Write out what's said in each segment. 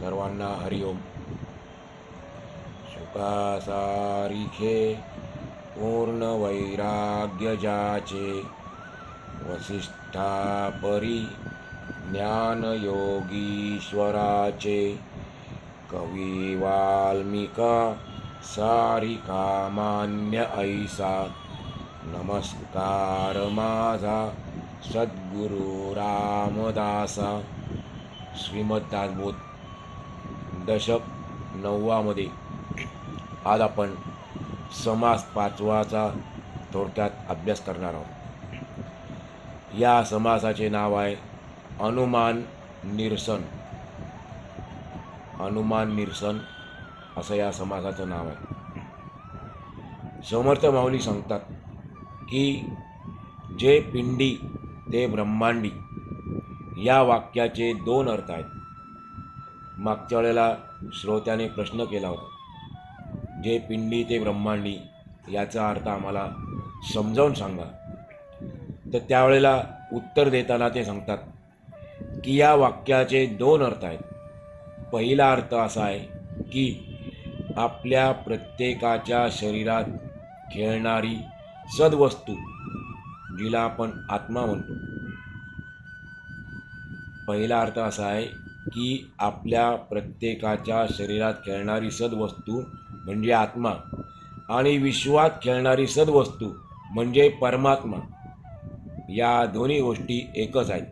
सर्वांना हरिओम सुखासारिखे पूर्ण वैराग्य जाचे वसिष्ठा परी ज्ञानयोगीश्वराचे कवी वाल्मिका सारिका मान्य ऐसा नमस्कार माझा सद्गुरु रामदासा श्रीमद दासबोध दशक नववामध्ये आज आपण समास पाचवाचा थोडक्यात अभ्यास करणार आहोत. या समासाचे नाव आहे अनुमान निरसन. अनुमान निरसन असं या समासाचं नाव आहे. समर्थ माऊली सांगतात की जे पिंडी ते ब्रह्मांडी या वाक्याचे दोन अर्थ आहेत. मागच्या वेळेला श्रोत्याने प्रश्न केला होता. जे पिंडी ते ब्रह्मांडी याचा अर्थ आम्हाला समजावून सांगा. तर त्यावेळेला उत्तर देताना ते सांगतात की या वाक्याचे दोन अर्थ आहेत. पहिला अर्थ असा आहे की आपल्या प्रत्येकाच्या शरीरात खेळणारी सद्वस्तू जिला आपण आत्मा म्हणतो. पहिला अर्थ असा आहे की आपल्या प्रत्येकाच्या शरीरात खेळणारी सद्वस्तू म्हणजे आत्मा आणि विश्वात खेळणारी सद्वस्तू म्हणजे परमात्मा. या दोन्ही गोष्टी एकच आहेत.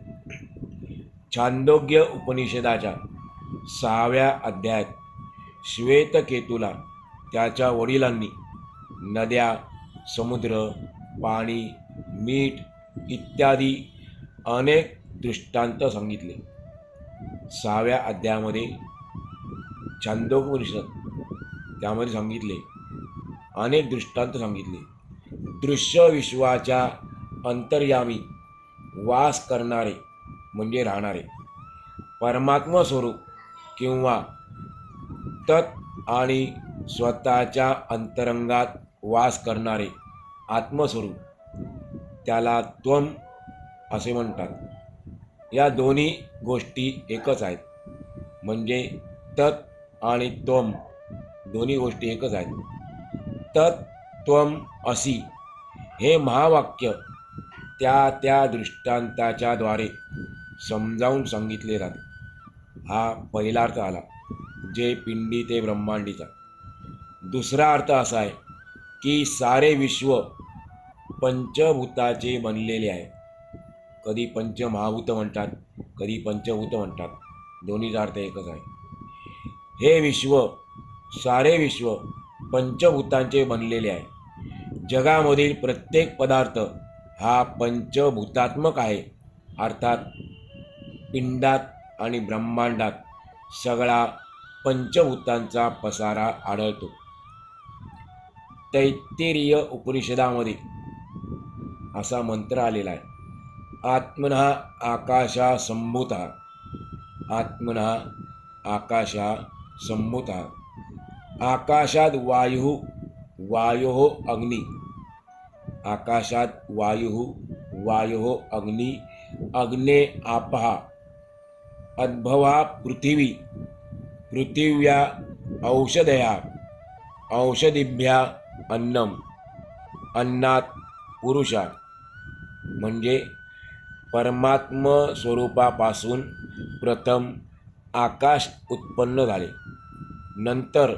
छांदोग्य उपनिषदाच्या सहाव्या अध्यायात श्वेतकेतूला त्याच्या वडिलांनी नद्या समुद्र पाणी मीठ इत्यादी अनेक दृष्टांत सांगितले. सहाव्या अध्यायामध्ये छांदोपनिषद त्यामध्ये सांगितले. अनेक दृष्टांत सांगितले. दृश्य विश्वाच्या अंतर्यामी वास करणारे म्हणजे राहणारे परमात्म स्वरूप किंवा तत् आणि स्वतःच्या अंतरंगात वास करणारे आत्मस्वरूप त्याला त्वम असे म्हणतात. या दोन्ही गोष्टी एकच आहेत. म्हणजे तत् आणि त्वम दोन्ही गोष्टी एकच आहेत. तत् त्वम असी हे महावाक्य त्या त्या दृष्टांताच्या द्वारे समजावून सांगितले जाते. हा पहिला अर्थ आला जे पिंडी ते ब्रह्मांडीचा. दुसरा अर्थ असा आहे की सारे विश्व पंचभूताचे बनलेले आहे. कधी पंचमहाभूत म्हणतात कधी पंचभूत म्हणतात. दोन्हीचा अर्थ एकच आहे. हे विश्व सारे विश्व पंचभूतांचे बनलेले आहे. जगामधील प्रत्येक पदार्थ हा पंचभूतात्मक आहे. अर्थात पिंडात आणि ब्रह्मांडात सगळा पंचभूतांचा पसारा आढळतो. तैत्तिरीय उपनिषदामध्ये असा मंत्र आलेला आहे. आत्मना आकाशा संभूता। आत्मना आकाशा संभूता। आकाशात वायू वायो अग्नी। आकाशात वायू वायो अग्नी। अग्ने आपहा अद्भवा पृथिवी। पृथिव्या औषधया। औषधिभ्या अन्नम। अन्नात पुरुषा। म्हणजे परमात्म स्वरूपापासून प्रथम आकाश उत्पन्न झाले. नंतर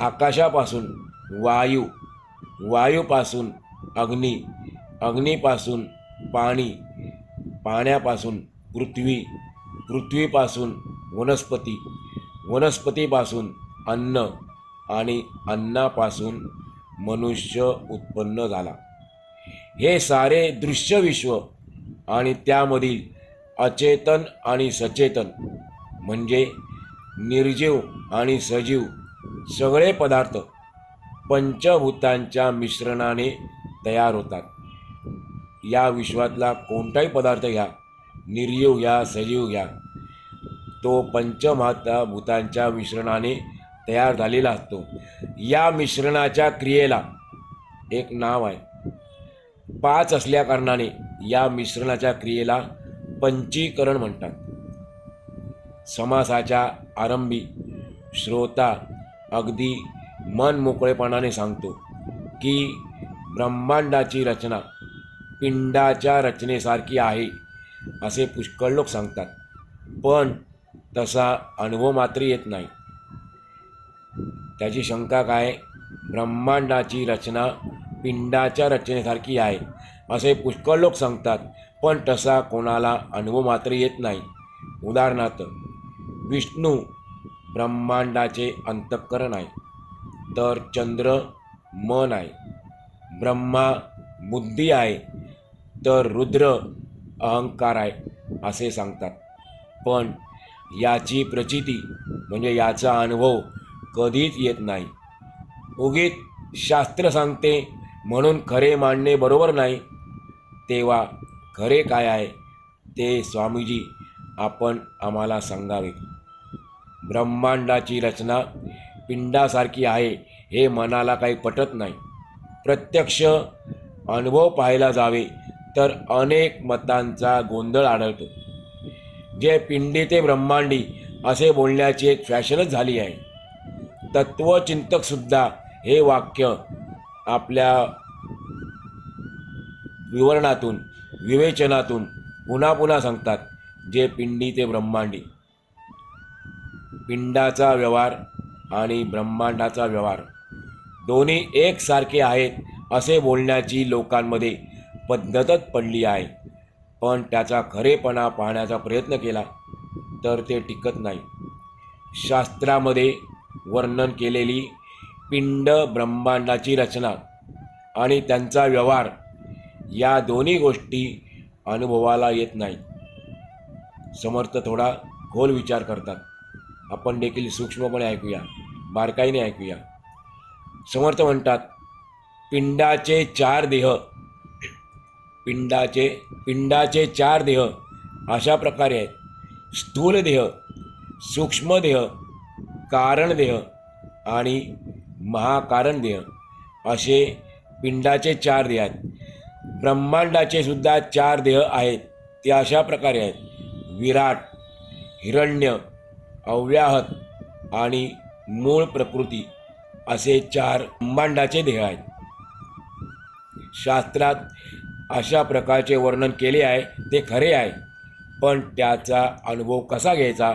आकाशापासून वायू वायूपासून अग्नी अग्नीपासून पाणी पाण्यापासून पृथ्वी पृथ्वीपासून वनस्पती वनस्पतीपासून अन्न आणि अन्नापासून मनुष्य उत्पन्न झाला. हे सारे दृश्य विश्व आणि त्यामधील अचेतन आणि सचेतन म्हणजे निर्जीव आणि सजीव सगळे पदार्थ पंचभूतांच्या मिश्रणाने तयार होतात. या विश्वातला कोणताही पदार्थ घ्या निर्जीव घ्या सजीव घ्या तो पंचमाता भूतांच्या मिश्रणाने तयार झालेला असतो. या मिश्रणाच्या क्रियेला एक नाव आहे. पाच असल्याकारणाने या मिश्रणाच्या क्रियेला पंचीकरण म्हणतात. समासाच्या आरंभी श्रोता अगदी मन मोकळेपणाने सांगतो की ब्रह्मांडाची रचना पिंडाच्या रचनेसारखी आहे असे पुष्कळ लोक सांगतात. पण तसा अनुभव मात्र येत नाही. त्याची शंका काय? ब्रह्मांडाची रचना पिंडाच्या रचनेसारखी आहे. असे पुष्कळ लोक सांगतात पण तसा कोणाला अनुभव मात्र येत नाही. उदाहरणार्थ विष्णू ब्रह्मांडाचे अंतःकरण आहे तर चंद्र मन आहे. ब्रह्मा बुद्धी आहे तर रुद्र अहंकार आहे असे सांगतात. पण याची प्रचिती म्हणजे याचा अनुभव कधीच येत नाही. उगीत शास्त्र सांगते म्हणून खरे मांडणे बरोबर नाही. तेव्हा खरे काय आहे ते स्वामीजी आपण आम्हाला सांगावे ब्रह्मांडाची रचना पिंडासारखी आहे हे मनाला काही पटत नाही. प्रत्यक्ष अनुभव पाहायला जावे तर अनेक मतांचा गोंधळ आढळतो. जे पिंडी ते ब्रह्मांडी असे बोलण्याची एक फॅशनच झाली आहे. तत्वचिंतकसुद्धा हे वाक्य आपल्या विवरणातून विवेचनातून पुन्हा पुन्हा सांगतात जे पिंडी ते ब्रह्मांडी. पिंडाचा व्यवहार आणि ब्रह्मांडाचा व्यवहार. दोन्ही एकसारखे आहेत असे बोलण्याची लोकांमध्ये पद्धतच पडली आहे. पण त्याचा खरेपणा पाहण्याचा प्रयत्न केला तर ते टिकत नाही. शास्त्रामध्ये वर्णन केलेली पिंड ब्रह्मांडाची रचना आणि त्यांचा व्यवहार या दोन्ही गोष्टी अनुभवाला येत नाही. समर्थ थोडा खोल विचार करतात. आपण देखील सूक्ष्मपणे ऐकूया बारकाईने ऐकूया. समर्थ म्हणतात पिंडाचे चार देह पिंडाचे पिंडाचे चार देह अशा प्रकारे आहेत. स्थूल देह सूक्ष्म देह कारण देह आणि महाकारण देह असे पिंडाचे चार देह आहेत. ब्रह्मांडाचे सुद्धा चार देह आहेत. ते अशा प्रकारे आहेत. विराट हिरण्य अव्याहत आणि मूळ प्रकृती असे चार ब्रह्मांडाचे देह आहेत. शास्त्रात अशा प्रकारचे वर्णन केले आहे. ते खरे आहे. पण त्याचा अनुभव कसा घ्यायचा?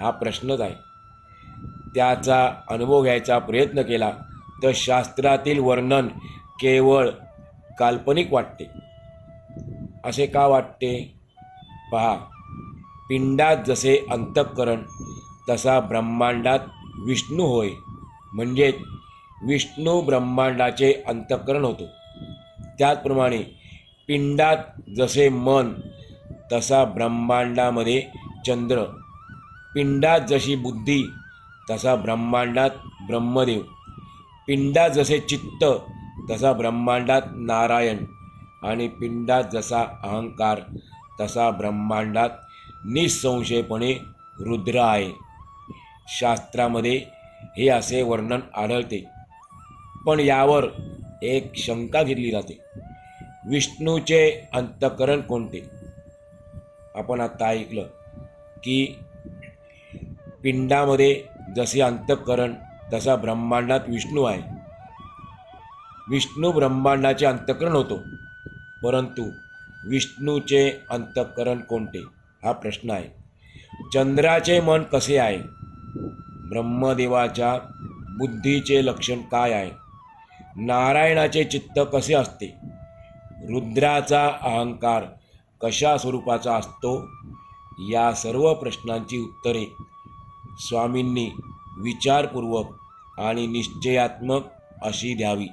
हा प्रश्नच आहे. त्याचा अनुभव घ्यायचा प्रयत्न केला तर शास्त्रातील वर्णन केवळ काल्पनिक वाटते. असे का वाटते? पहा पिंडात जसे अंतःकरण तसा ब्रह्मांडात विष्णू होय. म्हणजेच विष्णू ब्रह्मांडाचे अंतःकरण होतो. त्याचप्रमाणे पिंडात जसे मन तसा ब्रह्मांडामध्ये चंद्र. पिंडात जशी बुद्धी तसा ब्रह्मांडात ब्रह्मदेव. पिंडात जसे चित्त तसा ब्रह्मांडात नारायण आणि पिंडात जसा अहंकार तसा ब्रह्मांडात निसंशयपणे रुद्र आहे. शास्त्रामध्ये हे असे वर्णन आढळते. पण यावर एक शंका घेतली जाते. विष्णूचे अंतकरण कोणते? आपण आता ऐकलं की पिंडामध्ये जसे अंतःकरण तसा ब्रह्मांडात विष्णू आहे. विष्णू ब्रह्मांडाचे अंतःकरण होतो. परंतु विष्णूचे अंतःकरण कोणते? हा प्रश्न आहे. चंद्राचे मन कसे आहे? ब्रह्मदेवाच्या बुद्धीचे लक्षण काय आहे? नारायणाचे चित्त कसे असते? रुद्राचा अहंकार कशा स्वरूपाचा असतो? या सर्व प्रश्नांची उत्तरे स्वामींनी विचारपूर्वक आणि निश्चयात्मक अशी द्यावी.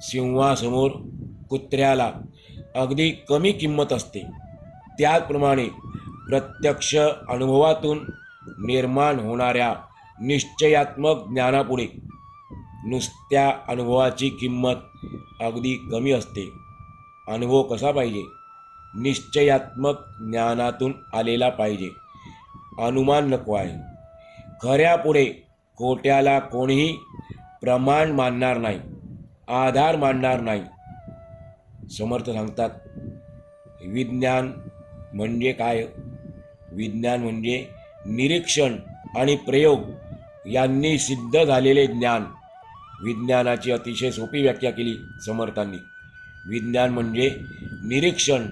सिंहासमोर कुत्र्याला अगदी कमी किंमत असते. त्याचप्रमाणे प्रत्यक्ष अनुभवातून निर्माण होणाऱ्या निश्चयात्मक ज्ञानापुढे नुसत्या अनुभवाची किंमत अगदी कमी असते. अनुभव कसा पाहिजे? निश्चयात्मक ज्ञानातून आलेला पाहिजे. अनुमान नको आहे. खऱ्यापुढे खोट्याला कोणीही प्रमाण मानणार नाही आधार मानणार नाही. समर्थ सांगतात विज्ञान म्हणजे काय? विज्ञान म्हणजे निरीक्षण आणि प्रयोग यांनी सिद्ध झालेले ज्ञान. विज्ञानाची अतिशय सोपी व्याख्या केली समर्थांनी. विज्ञान म्हणजे निरीक्षण.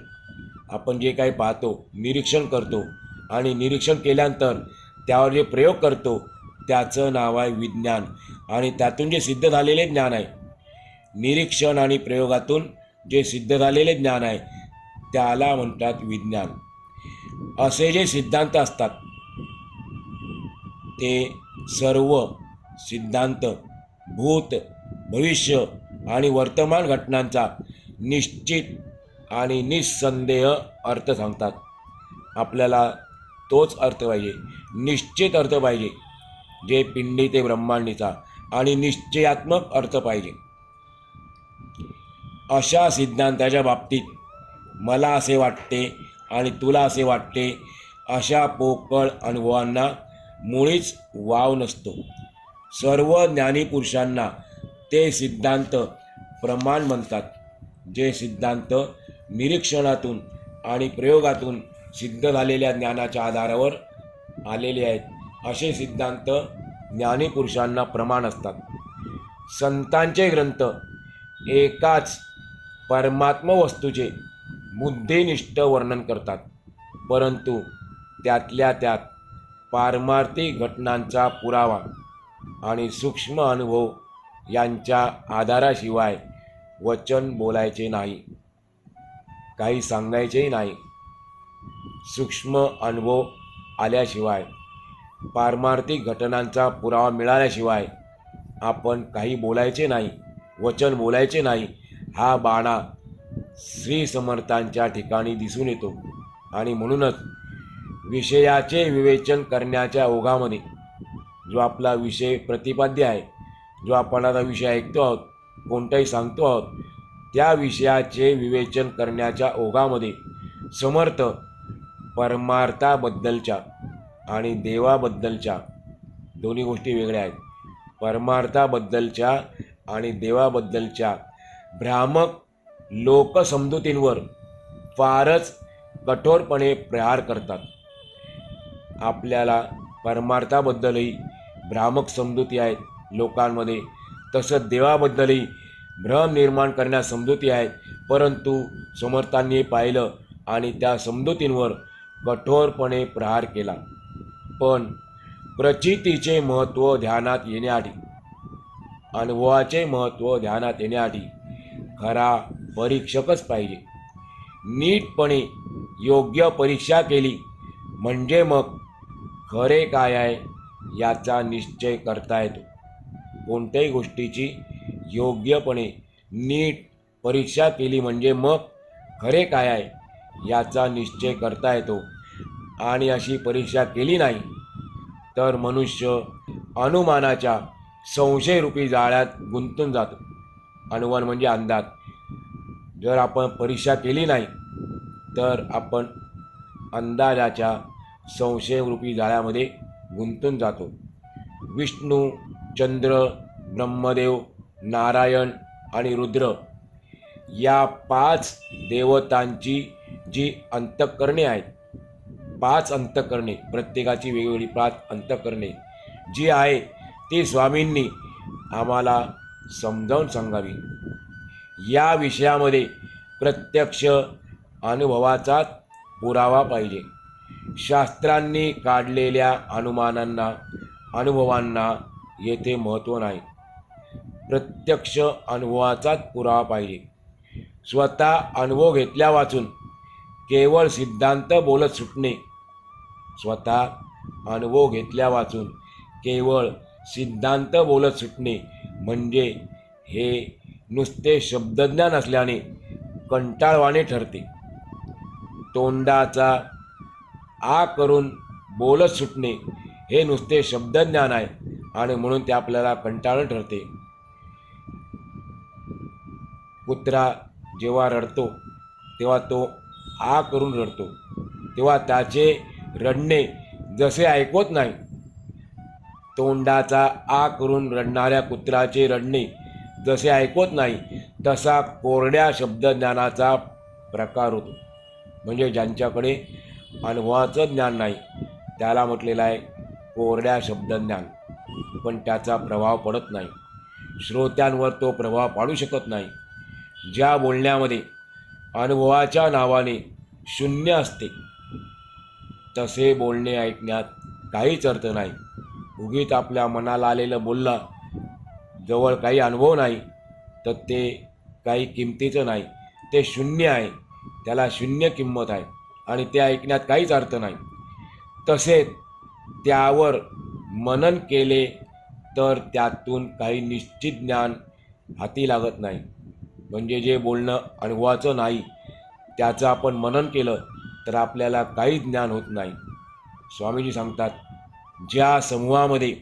आपण जे काही पाहतो निरीक्षण करतो आणि निरीक्षण केल्यानंतर त्यावर जे प्रयोग करतो त्याचं नाव आहे विज्ञान. आणि त्यातून जे सिद्ध झालेले ज्ञान आहे निरीक्षण आणि प्रयोगातून जे सिद्ध झालेले ज्ञान आहे त्याला म्हणतात विज्ञान. असे जे सिद्धांत असतात ते सर्व सिद्धांत भूत भविष्य आणि वर्तमान घटनांचा निश्चित आणि निस्संदेह अर्थ सांगतात. आपल्याला तोच अर्थ पाहिजे. निश्चित अर्थ पाहिजे. जे पिंडी ते ब्रह्मांडीचा आणि निश्चयात्मक अर्थ पाहिजे. अशा सिद्धांताच्या बाबतीत मला असे वाटते आणि तुला असे वाटते अशा पोकळ अनुभवांना मुळीच वाव नसतो. सर्व ज्ञानीपुरुषांना ते सिद्धांत प्रमाण म्हणतात. जे सिद्धांत निरीक्षणातून आणि प्रयोगातून सिद्ध झालेल्या ज्ञानाच्या आधारावर आलेले आहेत. असे सिद्धांत ज्ञानीपुरुषांना प्रमाण असतात. संतांचे ग्रंथ एकाच परमात्म वस्तूचे बुद्धिनिष्ठ वर्णन करतात. परंतु त्यातल्या त्यात पारमार्थिक घटनांचा पुरावा आणि सूक्ष्म अनुभव यांच्या आधाराशिवाय वचन बोलायचे नाही. काही सांगायचेही नाही. सूक्ष्म अनुभव आल्याशिवाय पारमार्थिक घटनांचा पुरावा मिळाल्याशिवाय आपण काही बोलायचे नाही वचन बोलायचे नाही हा बाणा श्री समर्थांच्या ठिकाणी दिसून येतो. आणि म्हणूनच विषयाचे विवेचन करण्याच्या ओघामध्ये जो आपला विषय प्रतिपाद्य आहे जो आपण आता विषय ऐकतो आहोत कोणताही सांगतो आहोत त्या विषयाचे विवेचन करण्याच्या ओघामध्ये समर्थ परमार्थाबद्दलच्या आणि देवाबद्दलच्या दोन्ही गोष्टी वेगळ्या आहेत. परमार्थाबद्दलच्या आणि देवाबद्दलच्या भ्रामक लोकसमजुतींवर फारच कठोरपणे प्रहार करतात. आपल्याला परमार्थाबद्दलही भ्रामक समजुती आहेत लोकांमध्ये तसंच देवाबद्दलही भ्रम निर्माण करण्यास समजुती आहेत. परंतु समर्थांनी पाहिलं आणि त्या समजुतींवर कठोरपणे प्रहार केला. पण प्रचितीचे महत्त्व ध्यानात येण्याआधी अनुभवाचे महत्त्व ध्यानात येण्याआधी खरा परीक्षकच पाहिजे. नीटपणे योग्य परीक्षा केली म्हणजे मग खरे काय आहे याचा निश्चय करता येतो. कोणत्याही गोष्टीची योग्यपणे नीट परीक्षा केली म्हणजे मग खरे काय आहे याचा निश्चय करता येतो. आणि अशी परीक्षा केली नाही तर मनुष्य अनुमानाच्या संशयरूपी जाळ्यात गुंतून जातो. अनुमान म्हणजे अंदाज जर आपण परीक्षा केली नाही तर आपण अंदाजाच्या संशयरूपी जाळ्यामध्ये गुंतून जातो. विष्णू चंद्र ब्रह्मदेव नारायण आणि रुद्र या पाच देवतांची जी अंतःकरणे आहेत पाच अंतःकरणे प्रत्येकाची वेगवेगळी पाच अंतःकरणे. जी आहे ती स्वामींनी आम्हाला समजावून सांगावी. या विषयामध्ये प्रत्यक्ष अनुभवाचाच पुरावा पाहिजे. शास्त्रांनी काढलेल्या अनुमानांना अनुभवांना येथे महत्त्व नाही. प्रत्यक्ष अनुभवाचाच पुरावा पाहिजे. स्वतः अनुभव घेतल्या वाचून केवळ सिद्धांत बोलत सुटणे. स्वतः अनुभव घेतल्या वाचून केवळ सिद्धांत बोलत सुटणे. म्हणजे हे नुसते शब्दज्ञान असल्याने कंटाळवाणे ठरते. तोंडाचा आ करून बोलत सुटणे हे नुसते शब्दज्ञान आहे आणि म्हणून ते आपल्याला कंटाळं ठरते. कुत्रा जेव्हा रडतो तेव्हा तो आ करून रडतो. तेव्हा त्याचे रडणे जसे ऐकवत नाही तोंडाचा आ करून रडणाऱ्या कुत्र्याचे रडणे जसे ऐकवत नाही तसा कोरड्या शब्दज्ञानाचा प्रकार होतो. म्हणजे ज्यांच्याकडे अनुभवाचं ज्ञान नाही त्याला म्हटलेलं आहे कोरड्या शब्दज्ञान. पण त्याचा प्रभाव पडत नाही. श्रोत्यांवर तो प्रभाव पाडू शकत नाही. ज्या बोलण्यामध्ये अनुभवाच्या नावाने शून्य असते. तसे बोलणे ऐकण्यात काहीच अर्थ नाही. उगीत आपल्या मनाला आलेलं बोललं जवळ काही अनुभव नाही तर ते काही किमतीचं नाही. ते शून्य आहे. त्याला शून्य किंमत आहे आणि ते ऐकण्यात काहीच अर्थ नाही. तसेच त्यावर मनन केले तर त्यातून काही निश्चित ज्ञान हाती लागत नाही. म्हणजे जे बोलणं अनुभवाचं नाही त्याचं आपण मनन केलं तर आपल्याला काही ज्ञान होत नाही. स्वामीजी सांगतात ज्या समूहामध्ये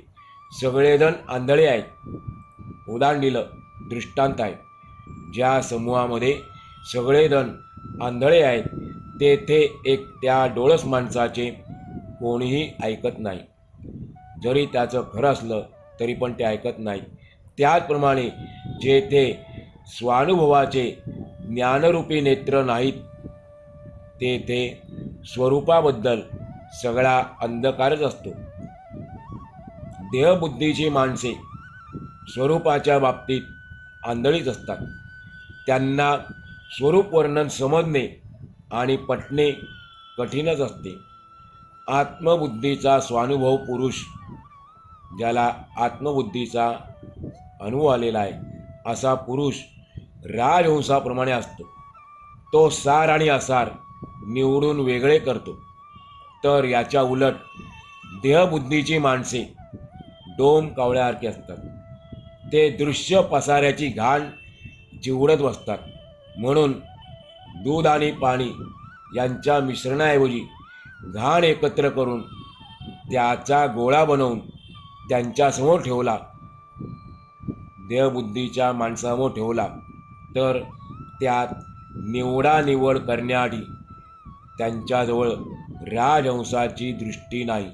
सगळेजण आंधळे आहेत उदाहरण दिलं दृष्टांत आहे. ज्या समूहामध्ये सगळेजण आंधळे आहेत तेथे एक त्या डोळस माणसाचे कोणीही ऐकत नाही. जरी त्याचं खरं असलं तरी पण ते ऐकत नाही. त्याचप्रमाणे जेथे स्वानुभवाचे ज्ञानरूपी नेत्र नाहीत. तेथे स्वरूपाबद्दल सगळा अंधकारच असतो. देहबुद्धीची माणसे स्वरूपाच्या बाबतीत आंधळीच असतात. त्यांना स्वरूप वर्णन समजणे आणि पटणे कठीणच असते. आत्मबुद्धीचा स्वानुभव पुरुष ज्याला आत्मबुद्धीचा अनुभव आलेला आहे असा पुरुष राजहंसाप्रमाणे असतो. तो सार आणि असार निवडून वेगळे करतो. तर याच्या उलट देहबुद्धीची माणसे डोम कावळ्यासारखी असतात. ते दृश्य पसाऱ्याची घाण जिवडत बसतात. म्हणून दूध आणि पाणी यांच्या मिश्रणाऐवजी घाण एकत्र करून त्याचा गोळा बनवून त्यांच्यासमोर ठेवला. देहबुद्धीच्या माणसासमोर ठेवला. तर त्यात निवडानिवड करण्याआधी त्यांच्याजवळ राजहंसाची दृष्टी नाही.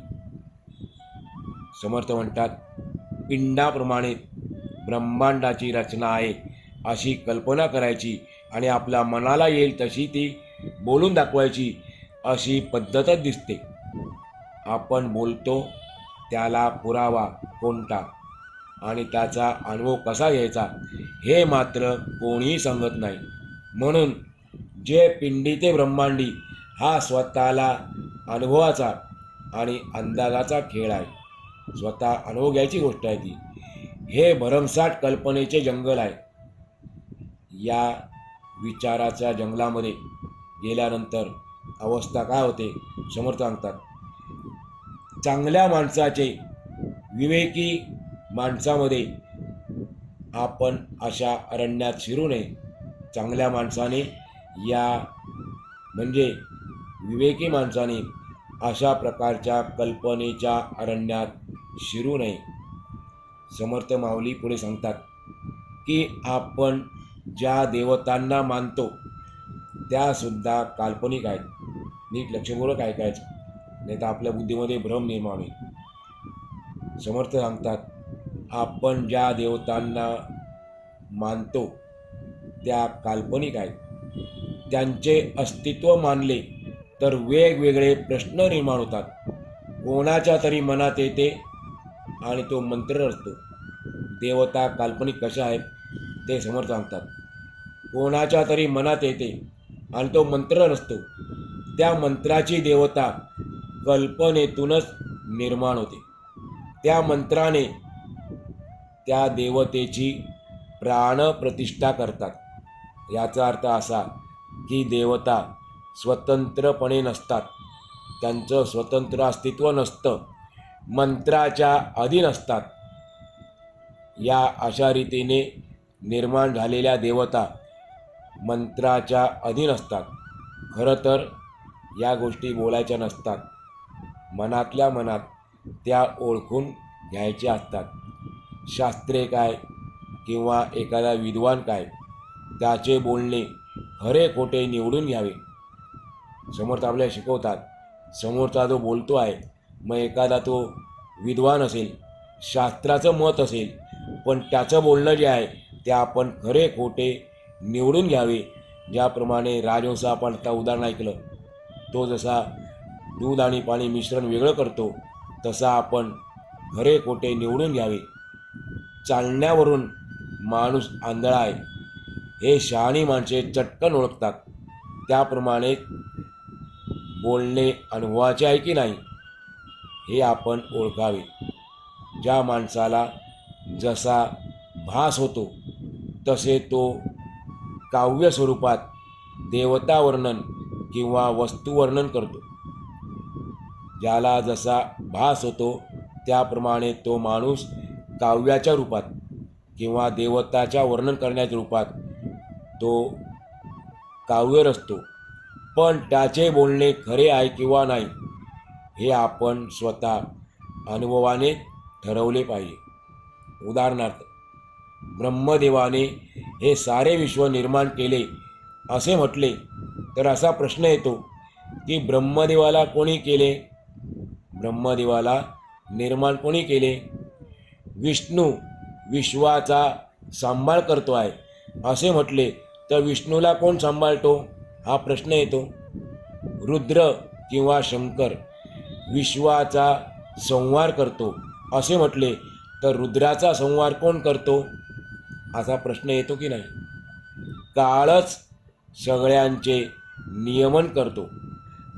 समर्थ म्हणतात पिंडाप्रमाणे ब्रह्मांडाची रचना आहे अशी कल्पना करायची आणि आपल्या मनाला येईल तशी ती बोलून दाखवायची अशी पद्धतच दिसते. आपण बोलतो त्याला पुरावा कोणता? आणि त्याचा अनुभव कसा घ्यायचा हे मात्र कोणीही सांगत नाही. म्हणून जे पिंडी ते ब्रह्मांडी हा स्वतःला अनुभवाचा आणि अंदाजाचा खेळ आहे. स्वतः अनुभव घ्यायची गोष्ट आहे ती. हे भरमसाठ कल्पनेचे जंगल आहे. या विचाराच्या जंगलामध्ये गेल्यानंतर अवस्था काय होते समर्थ सांगतात. चांगल्या माणसाचे विवेकी माणसामध्ये आपण अशा अरण्यात शिरू नये. चांगल्या माणसाने या म्हणजे विवेकी माणसाने अशा प्रकारच्या कल्पनेच्या अरण्यात शिरू नये. समर्थ माऊली पुढे सांगतात की आपण ज्या देवतांना मानतो त्यासुद्धा काल्पनिक आहेत. नीट लक्षपूर्वक ऐकायचं. नाही तर आपल्या बुद्धीमध्ये भ्रम निर्माण होईल. समर्थ सांगतात आपण ज्या देवतांना मानतो त्या काल्पनिक आहेत. त्यांचे अस्तित्व मानले तर वेगवेगळे प्रश्न निर्माण होतात. कोणाच्या तरी मनात येते आणि तो मंत्र असतो देवता काल्पनिक कशा आहेत ते समोर सांगतात. कोणाच्या तरी मनात येते आणि तो मंत्र नसतो त्या मंत्राची देवता कल्पनेतूनच निर्माण होते. त्या मंत्राने त्या देवतेची प्राणप्रतिष्ठा करतात. याचा अर्थ असा की देवता स्वतंत्रपणे नसतात. त्यांचं स्वतंत्र अस्तित्व नसतं. मंत्राच्या अधीन असतात. या अशा रीतीने निर्माण झालेल्या देवता मंत्राच्या अधीन असतात. खरं तर या गोष्टी बोलायच्या नसतात. मनातल्या मनात त्या ओळखून घ्यायच्या असतात. शास्त्रे काय किंवा एखादा विद्वान काय त्याचे बोलणे खरे खोटे निवडून घ्यावे. समोर आपल्याला शिकवतात समोरचा जो बोलतो आहे. मग एखादा तो विद्वान असेल शास्त्राचं मत असेल पण त्याचं बोलणं जे आहे ते आपण खरे खोटे निवडून घ्यावे. ज्याप्रमाणे राजवंश आपण आता उदाहरण ऐकलं तो जसा दूध आणि पाणी मिश्रण वेगळं करतो तसा आपण खरे खोटे निवडून घ्यावे. चालण्यावरून माणूस आंधळा आहे. हे शहाणी माणसे चटकन ओळखतात. त्याप्रमाणे बोलणे अनुभवाचे आहे की नाही हे आपण ओळखावे. ज्या माणसाला जसा भास होतो तसे तो काव्य स्वरूपात देवता वर्णन किंवा वस्तुवर्णन करतो. ज्याला जसा भास होतो त्याप्रमाणे तो माणूस काव्याच्या रूपात किंवा देवताच्या वर्णन करण्याच्या रूपात तो काव्य रचतो. पण त्याचे बोलणे खरे आहे किंवा नाही हे आपण स्वतः अनुभवाने ठरवले पाहिजे. उदाहरणार्थ ब्रह्मदेवाने हे सारे विश्व निर्माण केले असे म्हटले तर असा प्रश्न येतो की ब्रह्मदेवाला कोणी केले? ब्रह्मदेवाला निर्माण कोणी केले? विष्णू विश्वाचा सांभाळ करतो आहे. असे म्हटले तर विष्णूला कोण सांभाळतो? हा प्रश्न येतो. रुद्र किंवा शंकर विश्वाचा संहार करतो. असे म्हटले तर रुद्राचा संहार कोण करतो? असा प्रश्न येतो की नाही? काळच सगळ्यांचे नियमन करतो.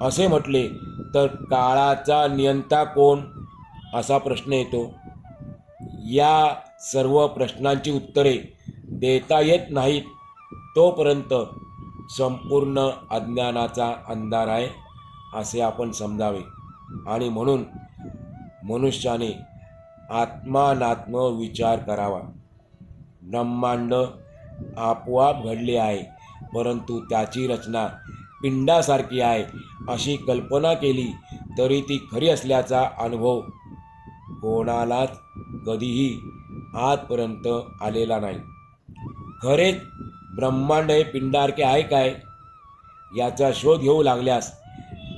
असे म्हटले तर काळाचा नियंता कोण? असा प्रश्न येतो. या सर्व प्रश्नांची उत्तरे देता येत नाहीत तोपर्यंत संपूर्ण अज्ञानाचा अंधार आहे असे आपण समजावे. आणि म्हणून मनुष्याने आत्मानात्म विचार करावा. ब्रह्मांड आपोआप घडले आहे परंतु त्याची रचना पिंडासारखी आहे अशी कल्पना केली तरी ती खरी असल्याचा अनुभव कोणालाच कधीही आजपर्यंत आलेला नाही. खरेच ब्रह्मांड हे पिंडारके आहे काय? याचा शोध घेऊ लागल्यास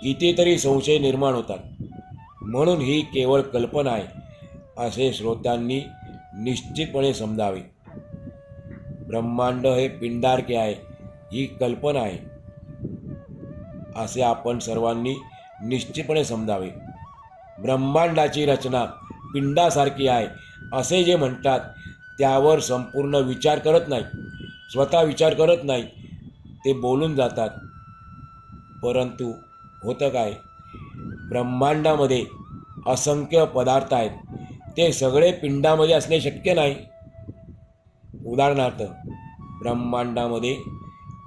कितीतरी संशय निर्माण होतात. म्हणून ही केवळ कल्पना आहे असे श्रोत्यांनी निश्चितपणे समजावे. ब्रह्मांड हे पिंडारके आहे ही कल्पना आहे असे आपण सर्वांनी निश्चितपणे समजावे. ब्रह्मांडाची रचना पिंडासारखी आहे. असे जे म्हणतात त्यावर संपूर्ण विचार करत नाही. स्वतः विचार करत नाही. ते बोलून जातात. परंतु होतं काय? ब्रह्मांडामध्ये असंख्य पदार्थ आहेत. ते सगळे पिंडामध्ये असणे शक्य नाही. उदाहरणार्थ ब्रह्मांडामध्ये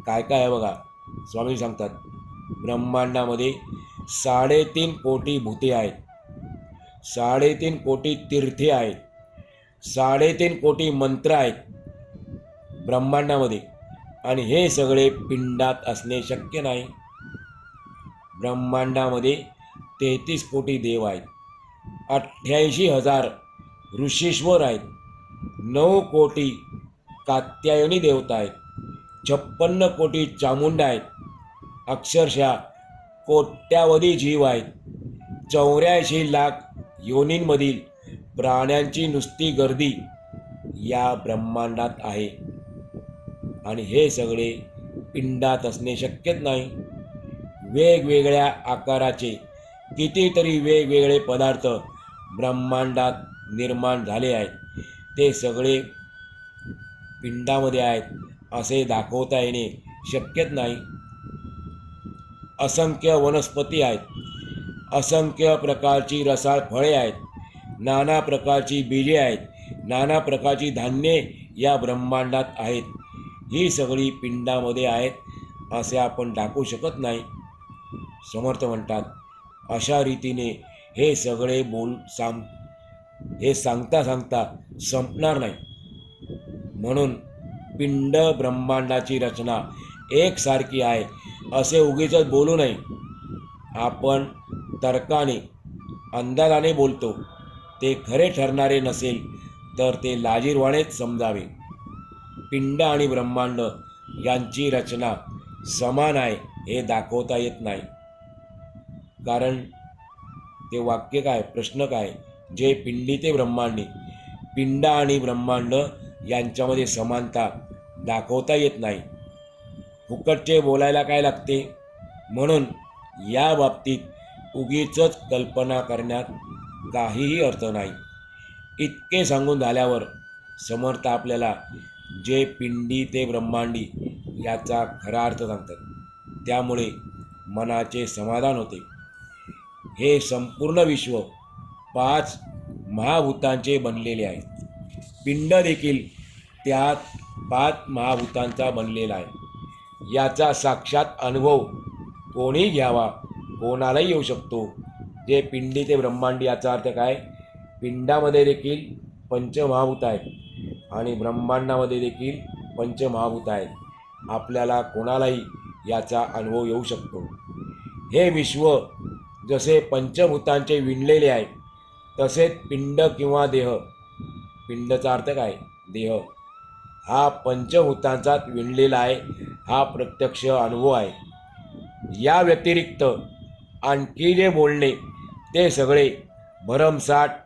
काय काय आहे बघा? स्वामी सांगतात. ब्रह्मांडामध्ये साडेतीन कोटी भूते आहेत. साडेतीन कोटी तीर्थे आहेत. साडेतीन कोटी मंत्र आहेत ब्रह्मांडामध्ये. आणि हे सगळे पिंडात असणे शक्य नाही. ब्रह्मांडामध्ये तेहतीस कोटी देव आहेत. अठ्ठ्याऐंशी हजार ऋषीश्वर आहेत. नऊ कोटी कात्यायनी देवता आहेत. छप्पन्न कोटी चामुंडा आहेत. अक्षरशः कोट्यावधी जीव आहेत. चौऱ्याऐंशी लाख योनींमधील प्राण्यांची नुसती गर्दी या ब्रह्मांडात आहे. आणि हे सगळे पिंडात असणे शक्यच नाही. वेगवेगळ्या आकाराचे कितीतरी वेगवेगळे पदार्थ ब्रह्मांडात निर्माण झाले आहेत. ते सगळे पिंडामध्ये आहेत असे दाखवता येणे शक्यच नाही. असंख्य वनस्पती आहेत. असंख्य प्रकारची रसाळ फळे आहेत. नाना प्रकारची बीजे आहेत. नाना प्रकारची धान्ये या ब्रह्मांडात आहेत. ही सगळी पिंडामध्ये आहेत असे आपण दाखवू शकत नाही. समर्थ म्हणतात अशा रीतीने हे सगळे बोल सांग हे सांगता सांगता संपणार नाही. म्हणून पिंड ब्रह्मांडाची रचना एकसारखी आहे असे उगीच बोलू नये. आपण तर्काने अंदाजाने बोलतो. ते खरे ठरणारे नसेल तर ते लाजीरवाणेच समजावे. पिंड आणि ब्रह्मांड यांची रचना समान आहे हे दाखवता येत नाही. कारण ते वाक्य काय प्रश्न काय जे पिंडी ते ब्रह्मांडी पिंड आणि ब्रह्मांड यांच्यामध्ये समानता दाखवता येत नाही. फुकटचे बोलायला काय लागते? म्हणून या बाबतीत उगीच कल्पना करण्यात काहीही अर्थ नाही. इतके सांगून झाल्यावर समर्थ आपल्याला जे पिंडी ते ब्रह्मांडी याचा खरा अर्थ सांगतात. त्यामुळे मनाचे समाधान होते. हे संपूर्ण विश्व पाच महाभूतांचे बनलेले आहे. पिंड देखील त्यात पाच महाभूतांचा बनलेला आहे. याचा साक्षात अनुभव कोणी घ्यावा कोणालाही येऊ शकतो. जे पिंडी ते ब्रह्मांडी याचा अर्थ काय? पिंडामध्ये देखील पंचमहाभूत आहेत. आणि ब्रह्मांडामध्ये देखील पंचमहाभूत आहेत. आपल्याला कोणालाही याचा अनुभव येऊ शकतो. हे विश्व जसे पंचभूतांचे विणलेले आहे तसेच पिंड किंवा देह. पिंडचा अर्थ काय? देह. हा पंचभूतांचाच विणलेला आहे हा प्रत्यक्ष अनुभव आहे. या व्यतिरिक्त आणखी जे बोलणे ते सगळे भरमसाठ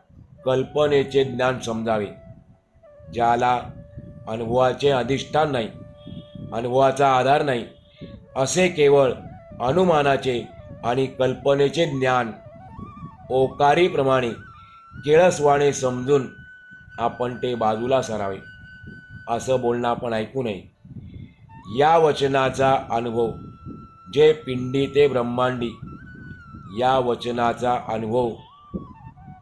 कल्पनेचे ज्ञान समजावे ज्याला अनुभवाचे अधिष्ठान नाही अनुभवाचा आधार नाही असे केवळ अनुमानाचे आणि कल्पनेचे ज्ञान ओकारीप्रमाणे केळसवाणे समजून आपण ते बाजूला सरावे. असं बोलणं आपण ऐकू नये. या वचनाचा अनुभव जे पिंडी ते ब्रह्मांडी या वचनाचा अनुभव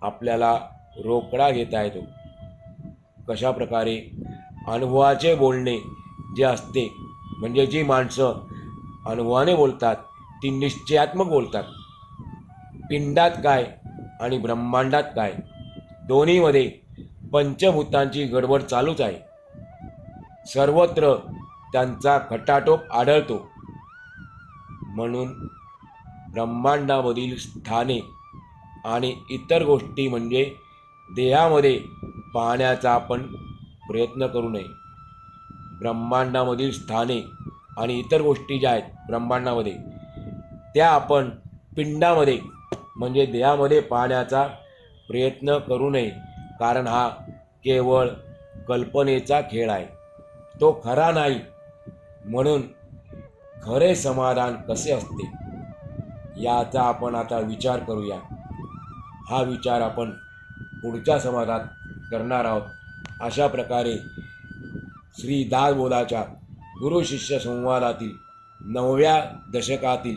आपल्याला रोकडा घेता येतो. कशा प्रकारे अनुभवाचे बोलणे जे असते म्हणजे जी माणसं अनुभवाने बोलतात ती निश्चयात्मक बोलतात. पिंडात काय आणि ब्रह्मांडात काय? दोन्हीमध्ये पंचभूतांची गडबड चालूच आहे. सर्वत्र त्यांचा खटाटोप आढळतो. म्हणून ब्रह्मांडामधील स्थाने आणि इतर गोष्टी म्हणजे देहामध्ये पाहण्याचा आपण प्रयत्न करू नये. ब्रह्मांडामधील स्थाने आणि इतर गोष्टी ज्या आहेत ब्रह्मांडामध्ये त्या आपण पिंडामध्ये म्हणजे देहामध्ये पाहण्याचा प्रयत्न करू नये कारण हा केवळ कल्पनेचा खेळ आहे. तो खरा नाही म्हणून खरे समाधान कसे असते? याचा आपण आता विचार करूया. हा विचार आपण पुढच्या समाजात करणार आहोत. अशा प्रकारे श्री दासबोधाच्या गुरुशिष्य संवादातील नवव्या दशकातील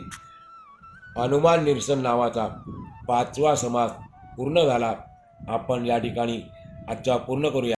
हनुमान निरसन नावाचा पाचवा समास पूर्ण झाला. आपण या ठिकाणी आजचा पूर्ण करूया.